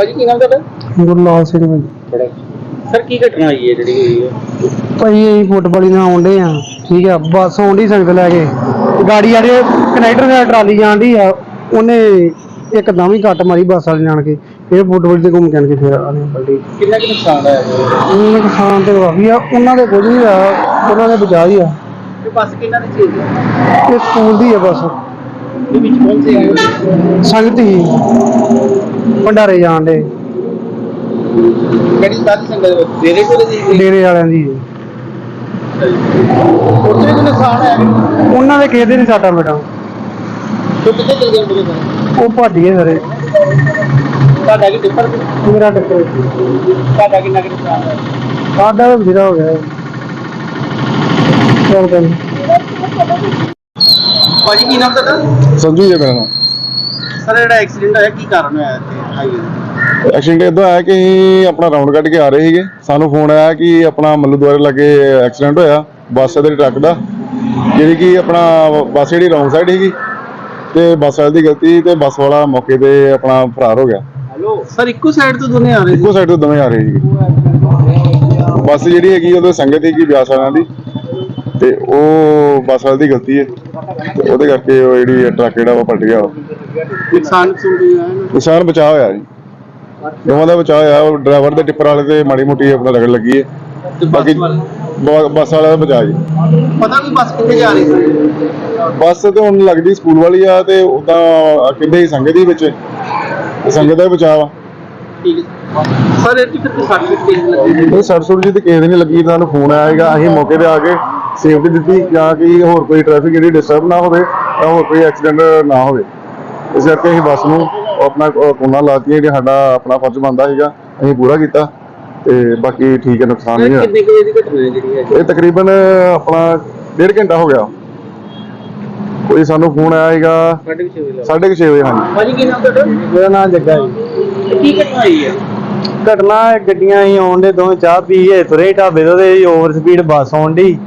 ਭਾਜੀ ਕੀ ਨਾਮ ਤੁਹਾਡਾ ਗੁਰਲਾਲ ਸਿੰਘ ਭਾਈ ਸਰ ਕੀ ਘਟਨਾ ਹੋਈ ਹੈ ਜਿਹੜੀ ਹੋਈ ਹੈ? ਭਾਈ ਅਸੀਂ ਫੁੱਟਬਾਲ ਨਾਲ ਆਉਂਦੇ ਆ। ਠੀਕ ਆ ਬੱਸ ਆਉਂਦੀ ਸੰਗਤ ਲੈ ਕੇ। ਗਾੜੀ ਵਾਲੇ ਕਨੈਕਟਰ ਨਾਲ ਟਰਾਲੀ ਜਾਂਦੀ ਆ ਉਹਨੇ ਇੱਕਦਮ ਹੀ ਕੱਟ ਮਾਰੀ ਬੱਸ ਵਾਲੇ ਜਾਣ ਕੇ। ਇਹ ਫੁੱਟਬਾਲ ਤੇ ਘੁੰਮ ਜਾਣ ਕੇ ਫਿਰ ਆਨੇ ਪਲਟੀ ਕਿੰਨਾ ਕਿ ਨੁਕਸਾਨ ਹੋਇਆ ਹੈ ਉਹਨਾਂ ਨੁਕਸਾਨ ਤੇ ਕਾਫੀ ਆ ਉਹਨਾਂ ਦੇ ਕੁਝ ਨਹੀਂ ਆ ਉਹਨਾਂ ਦੇ ਬਚਾ ਹੀ ਆ। ਤੇ ਬੱਸ ਕਿੰਨਾ ਦੀ ਚੀਜ਼ ਹੈ? ਇਹ ਸਕੂਲ ਦੀ ਆ ਬੱਸ। ਦੇ ਵਿੱਚ ਸੰਗਤ ਹੀ ਭੰਡਾਰੇ ਜਾਣ ਦੇ। ਕਿਹੜੀ ਸਾਰੀ ਸੰਗਤ ਦੇਰੇ ਕੋਲ ਦੀ ਡੇਰੇ ਵਾਲਿਆਂ ਦੀ ਉੱਥੇ ਵੀ ਨੁਕਸਾਨ ਹੈ? ਉਹਨਾਂ ਦੇ ਕਿਸੇ ਦੇ ਨਹੀਂ ਸਾਟਾ ਬੇਟਾ। ਤੋ ਕਿੱਥੇ ਚਲ ਸਰ? ਉਹ ਭੱਜ ਗਏ ਸਾਰੇ। ਤੁਹਾਡਾ ਕੀ ਟਿੱਪਰ ਮੇਰਾ ਟੱਕਰ ਤੁਹਾਡਾ ਕਿੰਨਾ ਕਿ ਨੁਕਸਾਨ ਹੈ ਸਾਡਾ ਤਾਂ ਬਥੇਰਾ ਹੋ ਗਿਆ। ਚਲ ਗੱਲ ਭਾਜੀ ਕੀ ਨਾਮ ਤੁਹਾਡਾ? ਸੰਜੂ ਜੀ ਮੇਰਾ ਨਾਮ। ਸਰ ਜਿਹੜਾ ਐਕਸੀਡੈਂਟ ਹੋਇਆ ਕੀ ਕਾਰਨ ਹੋਇਆ ਇੱਥੇ? ਹਾਈਵੇ ਐਕਸੀਡੈਂਟ ਇਦਾਂ ਆਇਆ ਕਿ ਅਸੀਂ ਆਪਣਾ ਰਾਉਂਡ ਕੱਢ ਕੇ ਆ ਰਹੇ ਸੀਗੇ। ਸਾਨੂੰ ਫੋਨ ਆਇਆ ਕਿ ਆਪਣਾ ਮੱਲੂ ਦੁਆਰੇ ਲੱਗੇ ਐਕਸੀਡੈਂਟ ਹੋਇਆ ਬੱਸ ਦੇ ਟਰੱਕ ਦਾ। ਜਿਹੜੀ ਕਿ ਆਪਣਾ ਬੱਸ ਜਿਹੜੀ ਰੌਂਗ ਸਾਈਡ ਸੀਗੀ ਤੇ ਬੱਸ ਵਾਲੇ ਦੀ ਗਲਤੀ ਤੇ ਬੱਸ ਵਾਲਾ ਮੌਕੇ ਤੇ ਆਪਣਾ ਫਰਾਰ ਹੋ ਗਿਆ। ਹੈਲੋ? ਸਰ ਇੱਕੋ ਸਾਈਡ ਤੋਂ ਦੋਨੇ ਆ ਰਹੇ ਇੱਕੋ ਸਾਈਡ ਤੋਂ ਦੋਵੇਂ ਆ ਰਹੇ ਸੀਗੇ। ਬੱਸ ਜਿਹੜੀ ਹੈਗੀ ਉਹਦੇ ਸੰਗਤ ਸੀਗੀ ਬਿਆਸ ਵਾਲਿਆਂ ਦੀ। ਤੇ ਉਹ ਬੱਸ ਵਾਲੇ ਦੀ ਗਲਤੀ ਹੈ। ਤੇ ਉਹਦੇ ਕਰਕੇ ਉਹ ਜਿਹੜੀ ਟਰੱਕ ਜਿਹੜਾ ਵਾ ਪਲਟ ਗਿਆ ਵਾ। ਨੁਕਸਾਨ ਹੈ ਨਿਸ਼ਾਨ ਬਚਾਅ ਹੋਇਆ ਜੀ। ਦੋਵਾਂ ਦਾ ਬਚਾਅ ਹੋਇਆ ਉਹ ਡਰਾਈਵਰ ਤੇ ਟਿੱਪਰ ਵਾਲੇ ਤੇ ਮਾੜੀ ਮੋਟੀ ਆਪਣਾ ਰਗੜ ਲੱਗੀ ਹੈ। ਤੇ ਬਾਕੀ ਬੱਸ ਵਾਲੇ? ਬ- ਬੱਸ ਵਾਲਾ ਦਾ ਬਚਾਅ ਜੀ। ਪਤਾ ਨਹੀਂ ਬੱਸ ਕਿੱਥੇ ਜਾ ਰਹੀ ਸੀ? ਬੱਸ ਤੇ ਹੁਣ ਲੱਗਦੀ ਸਕੂਲ ਵਾਲੀ ਆ ਤੇ ਉਦਾਂ ਕਿੰਦੇ ਹੀ ਸੰਗਤ ਹੀ ਵਿੱਚ। ਤੇ ਸੰਗਤ ਦਾ ਹੀ ਬਚਾਅ ਵਾ। ਠੀਕ ਹੈ। ਸਰ ਇਹ ਟਿਕਟ ਤੇ ਤੇਜ਼ ਲੱਗੀ? ਇਹ ਸੁੜ ਜੀ ਤੇ ਕਿਸੇ ਦੇ ਨਹੀਂ ਲੱਗੀ ਤੁਹਾਨੂੰ ਫੋਨ ਆਏਗਾ ਅਸੀਂ ਮੌਕੇ ਤੇ ਆ ਕੇ ਸੇਫਟੀ ਦਿੱਤੀ ਜਾਂ ਕਿ ਹੋਰ ਕੋਈ ਟ੍ਰੈਫਿਕ ਜਿਹੜੀ ਡਿਸਟਰਬ ਨਾ ਹੋਵੇ ਜਾਂ ਹੋਰ ਕੋਈ ਐਕਸੀਡੈਂਟ ਨਾ ਹੋਵੇ। ਇਸ ਕਰਕੇ ਅਸੀਂ ਬੱਸ ਨੂੰ ਆਪਣਾ ਕੋਨਾ ਲਾਤੀ ਜਿਹੜਾ ਸਾਡਾ ਆਪਣਾ ਫਰਜ਼ ਬਣਦਾ ਸੀਗਾ ਅਸੀਂ ਪੂਰਾ ਕੀਤਾ ਤੇ ਬਾਕੀ ਠੀਕ ਹੈ ਨੁਕਸਾਨ ਨਹੀਂ ਹੋਇਆ। ਕਿੰਨੇ ਕੁ ਵਜੇ ਦੀ ਘਟਨਾ ਹੈ ਜਿਹੜੀ ਹੈ ਇਹ ਤਕਰੀਬਨ ਆਪਣਾ ਡੇਢ ਘੰਟਾ ਹੋ ਗਿਆ। ਕੋਈ ਸਾਨੂੰ ਫੋਨ ਆਇਆ ਕੁ ਛੇ ਵਜੇ ਹਾਂਜੀ। ਭਾਜੀ ਕੀ ਨਾਮ ਤੁਹਾਡਾ? ਮੇਰਾ ਨਾਮ ਜੱਗਾ ਜੀ। ਕੀ ਘਟਨਾ ਹੋਈ ਹੈ? ਘਟਨਾ ਗੱਡੀਆਂ ਹੀ ਆਉਣ ਦੇ ਦੋਵੇਂ ਚਾਹ ਪੀ ਕੇ ਤੁਰੇ ਢਾਬੇ ਤੋਂ ਤੇ ਓਵਰ ਸਪੀਡ ਬੱਸ ਆਉਣ ਦੀ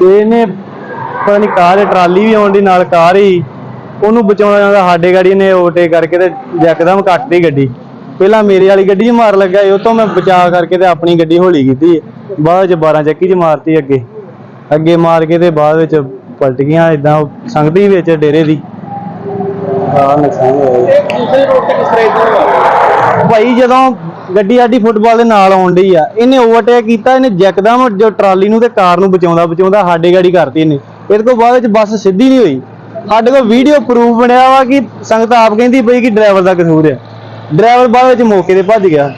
ਤੇ ਇਹਨੇ ਪਤਾ ਨਹੀਂ ਕਾਰ ਟਰਾਲੀ ਵੀ ਆਉਣ ਦੀ ਨਾਲ ਕਾਰ ਹੀ ਉਹਨੂੰ ਬਚਾਉਣਾ ਜਾਂਦਾ ਸਾਡੇ ਗਾੜੀ ਨੇ ਓਵਰਟੇਕ ਕਰਕੇ ਤੇ ਯਕਦਮ ਕੱਟਦੀ ਗੱਡੀ। ਪਹਿਲਾਂ ਮੇਰੇ ਵਾਲੀ ਗੱਡੀ 'ਚ ਮਾਰ ਲੱਗਾ ਉਹ ਤੋਂ ਮੈਂ ਬਚਾ ਕਰਕੇ ਤੇ ਆਪਣੀ ਗੱਡੀ ਹੌਲੀ ਕੀਤੀ। ਬਾਅਦ 'ਚ 12 ਚੱਕੀ 'ਚ ਮਾਰਤੀ ਅੱਗੇ। ਅੱਗੇ ਮਾਰ ਕੇ ਤੇ ਬਾਅਦ ਵਿੱਚ ਪਲਟ ਗਈਆਂ ਇਦਾਂ ਸੰਗਤੀ ਵਿੱਚ ਡੇਰੇ ਦੀ। ਆ ਨੁਕਸਾਨ ਹੋਇਆ। ਇਹ ਦੂਸਰੇ ਰੋਡ ਤੇ ਕਿਸ ਤਰ੍ਹਾਂ ਇਧਰ ਹੋਇਆ ਭਾਈ ਜਦੋਂ ਗੱਡੀ ਸਾਡੀ ਫੁੱਟਬਾਲ ਦੇ ਨਾਲ ਆਉਣ ਡਈ ਆ ਇਹਨੇ ਓਵਰਟੇਕ ਕੀਤਾ ਇਹਨੇ ਯਕਦਮ ਜੋ ਟਰਾਲੀ ਨੂੰ ਤੇ ਕਾਰ ਨੂੰ ਬਚਾਉਂਦਾ ਬਚਾਉਂਦਾ ਸਾਡੇ ਗਾੜੀ ਕਰਤੀ ਇਹਨੇ। ਇਹਦੇ ਤੋਂ ਬਾਅਦ ਵਿੱਚ ਬੱਸ ਸਿੱਧੀ ਨਹੀਂ ਹੋਈ। ਸਾਡੇ ਕੋਲ ਵੀਡੀਓ ਪ੍ਰੂਫ ਬਣਿਆ ਵਾ ਕਿ ਸੰਗਤ ਆਪ ਕਹਿੰਦੀ ਪਈ ਕਿ ਡਰਾਈਵਰ ਦਾ ਕਸੂਰ ਆ। ਡਰਾਈਵਰ ਬਾਅਦ ਵਿੱਚ ਮੌਕੇ ਤੇ ਭੱਜ ਗਿਆ।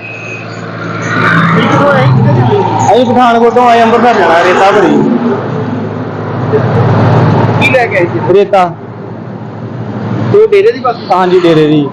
ਅਸੀਂ ਪਠਾਨਕੋਟ ਤੋਂ ਆਏ ਅੰਮ੍ਰਿਤਸਰ ਜਾਣਾ ਰੇਤਾ ਭਰੀ। ਕੀ ਲੈ ਕੇ ਆਏ ਸੀ? ਰੇਤਾ। ਤੇ ਡੇਰੇ ਦੀ ਬੱਸ? ਹਾਂਜੀ ਡੇਰੇ ਦੀ।